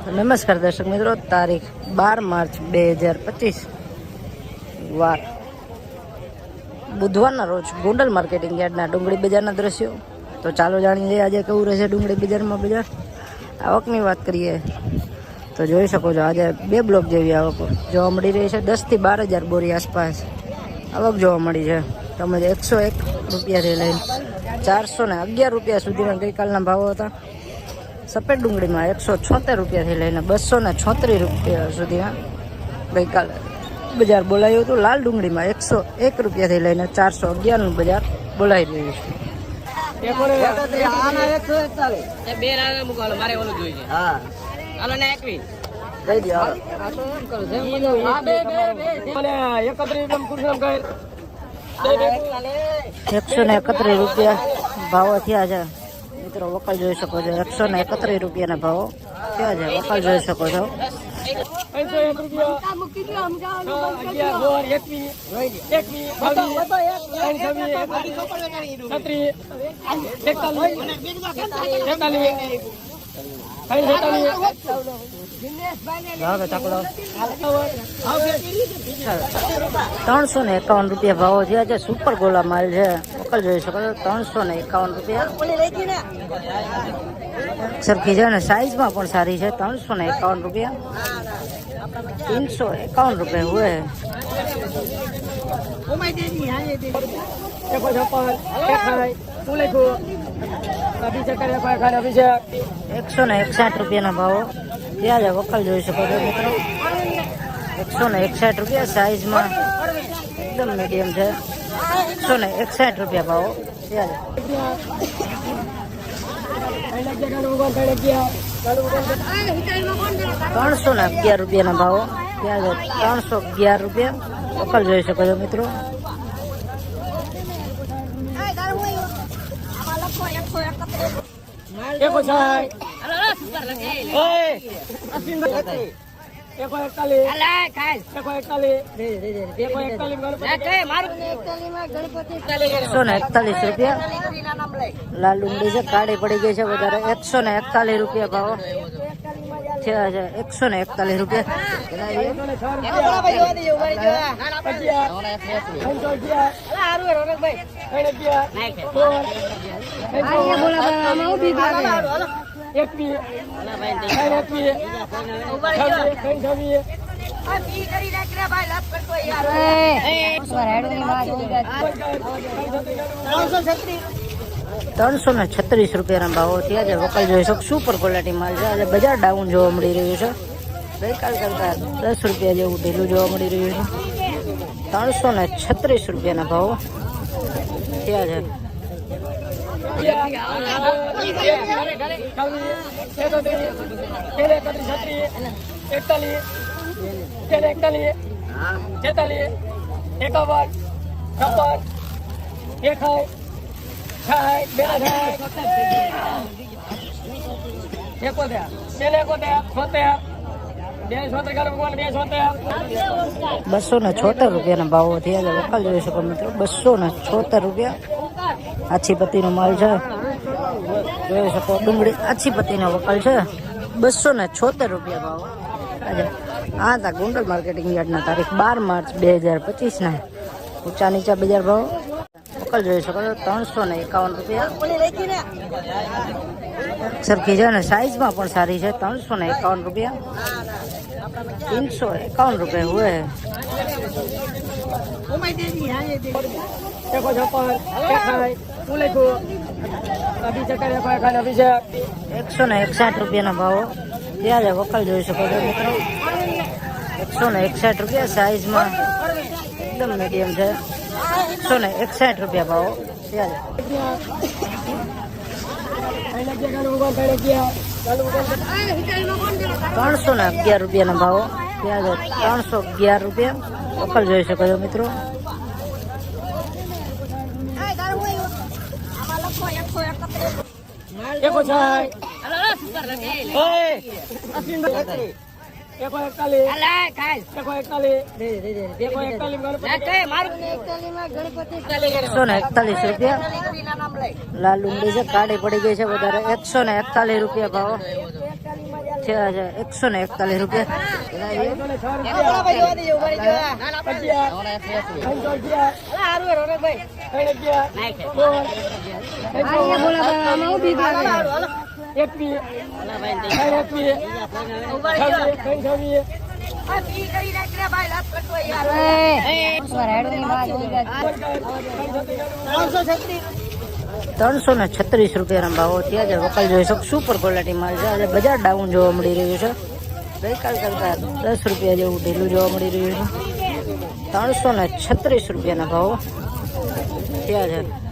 નમસ્કાર દર્શક મિત્રો, તારીખ બાર માર્ચ બે હજાર પચીસ. વાર. બુધવારના રોજ ગોંડલ માર્કેટિંગ યાર્ડના ડુંગળી બજારના દ્રશ્યો. તો ચાલો જાણી લઈએ આજે કેવું રહેશે ડુંગળી બજારમાં બજાર. આવકની વાત કરીએ તો જોઈ શકો છો, આજે બે બ્લોક જેવી આવક જોવા મળી રહી છે. દસથી બાર હજાર બોરી આસપાસ આવક જોવા મળી છે. તમે એકસો એક રૂપિયાથી લઈને ચારસો ને અગિયાર રૂપિયા સુધીના ગઈકાલના ભાવો હતા. સફેદ ડુંગળીમાં એકસો છોતેર રૂપિયાથી લઈને બસો ને છોતરીસ રૂપિયા સુધીમાં ગઈકાલે બજાર બોલાયું હતું. લાલ ડુંગળીમાં એકસો એક રૂપિયાથી લઈને ચારસો અગિયારનું બજાર બોલાઈ રહ્યું છે. બે રાગે મૂકવાનો મારે ઓલું જોઈએ હા. હાલો ને એકવી કહી દો એકસો ને એકત્રીસ રૂપિયા ભાવો થયા છે. મિત્રો વકલ જોઈ શકો છો. એકસો ને એકત્રીસ રૂપિયાના ભાવો. થયા છે? વકલ જોઈ શકો છો. કઈ લેતા નહીં? ત્રણસો ને એકાવન રૂપિયા ભાવો થયા છે સુપર ગોલા માલ છે. મોકલ જોઈ શકો છો. ત્રણસો ને એકાવન રૂપિયા. સરખી છે અને સાઈઝમાં પણ સારી છે. ત્રણસો ને એકાવન રૂપિયા. ત્રણસો એકાવન રૂપિયા હોય. ઓમાય દેજી હાલે દેજી. એકસો ને એકસાઠ રૂપિયાના ભાવો. ત્યાં જ વકલ જોઈ શકો છો મિત્રો. એકસો ને એકસાઠ રૂપિયા સાઈઝમાં. એકદમ મીડિયમ છે. એકસો ને એકસાઠ રૂપિયા ભાવો. ત્રણસો ને અગિયાર રૂપિયાના ભાવો. ત્યાં ત્રણસો અગિયાર રૂપિયા. વકલ જોઈ શકો છો મિત્રો. એકસો ને એકતાલીસ રૂપિયા. લાલ ડુંગળી છે કાળી પડી ગઈ છે વધારે એકસો ને એકતાલીસ રૂપિયા ભાવ. થયા છે એકસો ને એકતાલીસ ત્રણસો ને છત્રીસ રૂપિયાના ભાવો થયા છે. વકલ જોઈ શકો સુપર ક્વોલિટી માલ છે. આજે બજાર ડાઉન જોવા મળી રહ્યું છે. ગઈકાલ કરતા દસ રૂપિયા જેવું ઢીલું જોવા મળી રહ્યું છે. ત્રણસો ને છત્રીસ રૂપિયાના ભાવો થયા છે. એકાવન છપ્પન એકાવ છાય બે એકોતેર બે એકોતેર છોતેર બે છોતેર ગાડો ભગવાન બે છોતેર બસો ને છોતેર રૂપિયાના ભાવો થયા છે. જોઈ શકો મિત્રો બસો ને છોતેર રૂપિયા. આછી પતિનો માલ છે જોઈ શકો ડુંગળી આછી પતિનો વકલ છે બસો ને છોતેર રૂપિયા ભાવ આજે આ હતા ગોંડલ માર્કેટિંગ યાર્ડના તારીખ બાર માર્ચ બે હજાર પચીસના ઊંચા નીચા બજાર ભાવ વકલ જોઈ શકો છો ત્રણસો ને એકાવન રૂપિયા સરખી છે ને સાઈઝમાં પણ સારી છે ત્રણસો ને એકાવન રૂપિયા तीनसौ इक्यावन रुपये हुए हैं એકો અભિષેક એકસો ને એકસાઠ રૂપિયાના ભાવો. ત્યાં જ વકલ જોઈ શકો છો મિત્રો. એકસો ને એકસાઠ રૂપિયા સાઈઝમાં. એકદમ મીડિયમ છે. એકસો ને એકસાઠ રૂપિયા ભાવો. ત્યાં ત્રણસો ને અગિયાર રૂપિયાના ભાવો. ત્યાં ત્રણસો અગિયાર રૂપિયા. વકલ જોઈ શકો છો મિત્રો. એકો છાય એકો એકતાલીસ એકો એકતાલીસ દે દે દે એકો એકતાલીસ ગણપતિ ના કઈ મારું એકસો ને એકતાલીસ રૂપિયા લાલ ડુંગળી છે કાળી પડી ગઈ છે વધારે એકસો ને એકતાલીસ રૂપિયા ભાવ. થયા છે એકસો ને એકતાલીસ રૂપિયા ત્રણસો ને છત્રીસ રૂપિયાના ભાવો ત્યાં જ વકલ જોઈ શકો સુપર ક્વોલિટી માલ છે. આજે બજાર ડાઉન જોવા મળી રહ્યું છે. ગઈકાલ કરતા દસ રૂપિયા જેવું ઢીલું જોવા મળી રહ્યું છે. ત્રણસો ને છત્રીસ રૂપિયાના ભાવો ત્યાં છે.